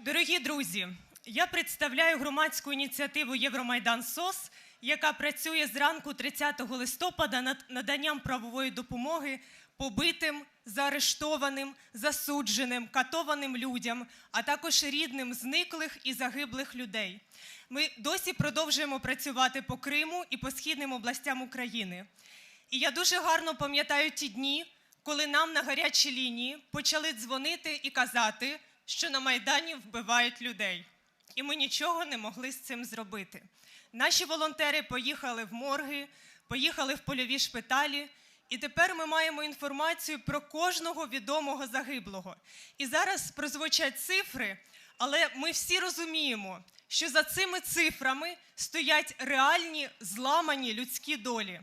Дорогі друзі, я представляю громадську ініціативу Євромайдан СОС, яка працює з ранку 30 листопада над наданням правової допомоги побитим, заарештованим, засудженим, катованим людям, а також рідним зниклих і загиблих людей. Ми досі продовжуємо працювати по Криму і по східним областям України. І я дуже гарно пам'ятаю ті дні, коли нам на гарячій лінії почали дзвонити і казати, що на Майдані вбивають людей. І ми нічого не могли з цим зробити. Наші волонтери поїхали в морги, поїхали в польові шпиталі, і тепер ми маємо інформацію про кожного відомого загиблого. І зараз прозвучать цифри, але ми всі розуміємо, що за цими цифрами стоять реальні зламані людські долі.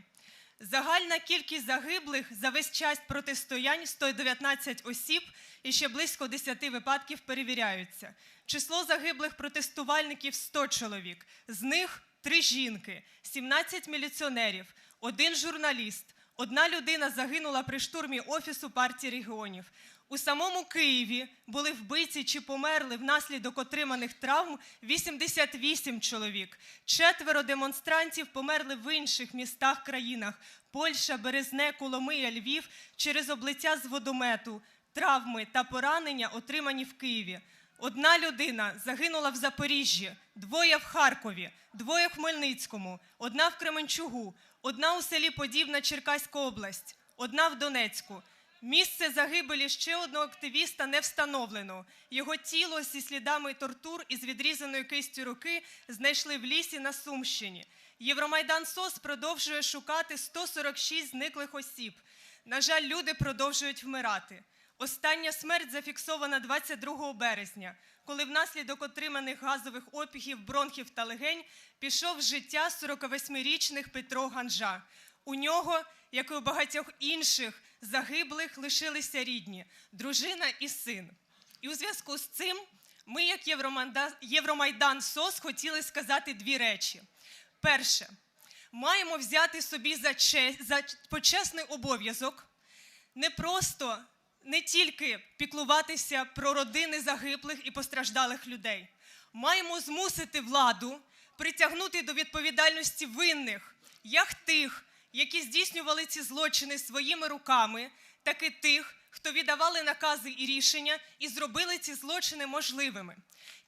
Загальна кількість загиблих за весь час протистоянь 119 осіб і ще близько 10 випадків перевіряються. Число загиблих протестувальників 100 чоловік. З них 3 жінки, 17 міліціонерів, один журналіст. Одна людина загинула при штурмі офісу партії регіонів. У самому Києві були вбиті чи померли внаслідок отриманих травм 88 чоловік. Четверо демонстрантів померли в інших містах країнах: Польща, Березне, Коломия, Львів через облиття з водомету, травми та поранення, отримані в Києві. Одна людина загинула в Запоріжжі, двоє в Харкові, двоє в Хмельницькому, одна в Кременчугу, одна у селі Подібна Черкаська область, одна в Донецьку. Місце загибелі ще одного активіста не встановлено. Його тіло зі слідами тортур із відрізаною кистю руки знайшли в лісі на Сумщині. Євромайдан СОС продовжує шукати 146 зниклих осіб. На жаль, люди продовжують вмирати. Остання смерть зафіксована 22 березня, коли внаслідок отриманих газових опіхів, бронхів та легень пішов з життя 48-річних Петро Ганжа. У нього, як і у багатьох інших загиблих, лишилися рідні, дружина і син. І у зв'язку з цим ми, як Євромайдан, СОС, хотіли сказати дві речі. Перше, маємо взяти собі за, честь, за почесний обов'язок не просто не тільки піклуватися про родини загиблих і постраждалих людей. Маємо змусити владу притягнути до відповідальності винних, як тих, які здійснювали ці злочини своїми руками, так і тих, хто віддавали накази і рішення і зробили ці злочини можливими.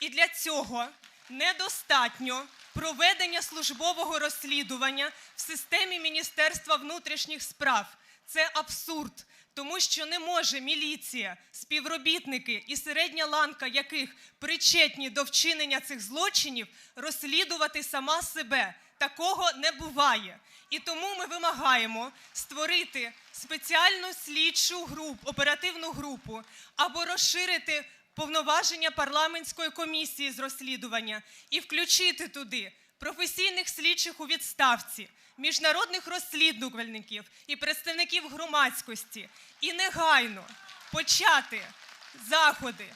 І для цього недостатньо проведення службового розслідування в системі Міністерства внутрішніх справ. Це абсурд, тому що не може міліція, співробітники і середня ланка яких причетні до вчинення цих злочинів, розслідувати сама себе. Такого не буває. І тому ми вимагаємо створити спеціальну слідчу групу, оперативну групу або розширити повноваження парламентської комісії з розслідування і включити туди професійних слідчих у відставці, міжнародних розслідувальників і представників громадськості, і негайно почати заходи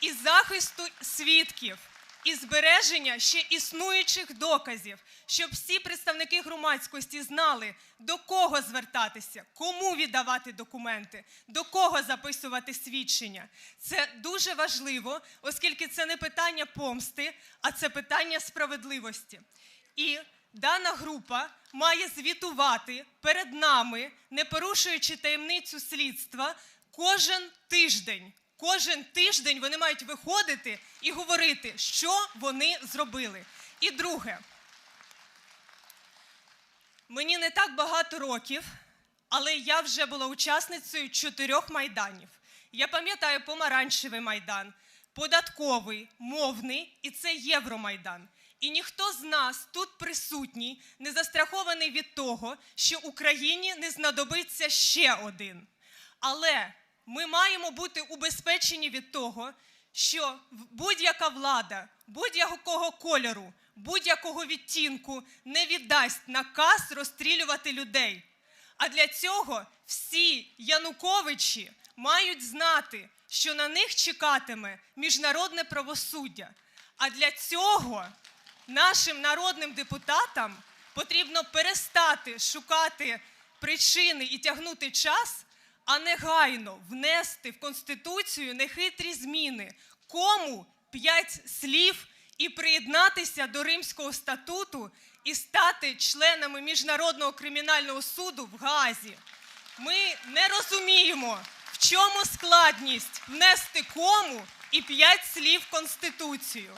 із захисту свідків і збереження ще існуючих доказів, щоб всі представники громадськості знали, до кого звертатися, кому віддавати документи, до кого записувати свідчення. Це дуже важливо, оскільки це не питання помсти, а це питання справедливості. І дана група має звітувати перед нами, не порушуючи таємницю слідства, кожен тиждень. Кожен тиждень вони мають виходити і говорити, що вони зробили. І друге, мені не так багато років, але я вже була учасницею чотирьох майданів. Я пам'ятаю помаранчевий майдан, податковий, мовний і це Євромайдан. І ніхто з нас тут присутній не застрахований від того, що Україні не знадобиться ще один. Але ми маємо бути убезпечені від того, що будь-яка влада, будь-якого кольору, будь-якого відтінку не віддасть наказ розстрілювати людей. А для цього всі Януковичі мають знати, що на них чекатиме міжнародне правосуддя. А для цього нашим народним депутатам потрібно перестати шукати причини і тягнути час, а негайно внести в Конституцію нехитрі зміни, кому п'ять слів і приєднатися до Римського статуту і стати членами Міжнародного кримінального суду в Гаазі. Ми не розуміємо, в чому складність внести кому і п'ять слів в Конституцію.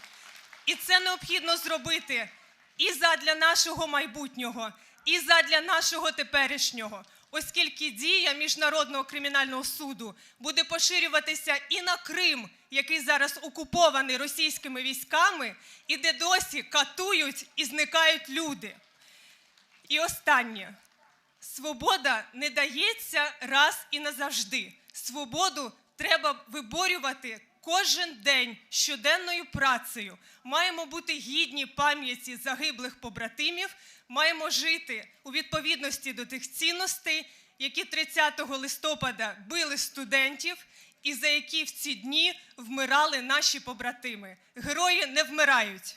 І це необхідно зробити і задля нашого майбутнього, і задля нашого теперішнього, оскільки дія Міжнародного кримінального суду буде поширюватися і на Крим, який зараз окупований російськими військами, і де досі катують і зникають люди. І останнє. Свобода не дається раз і назавжди. Свободу треба виборювати кожен день щоденною працею. Маємо бути гідні пам'яті загиблих побратимів, маємо жити у відповідності до тих цінностей, які 30 листопада били студентів, і за які в ці дні вмирали наші побратими. Герої не вмирають.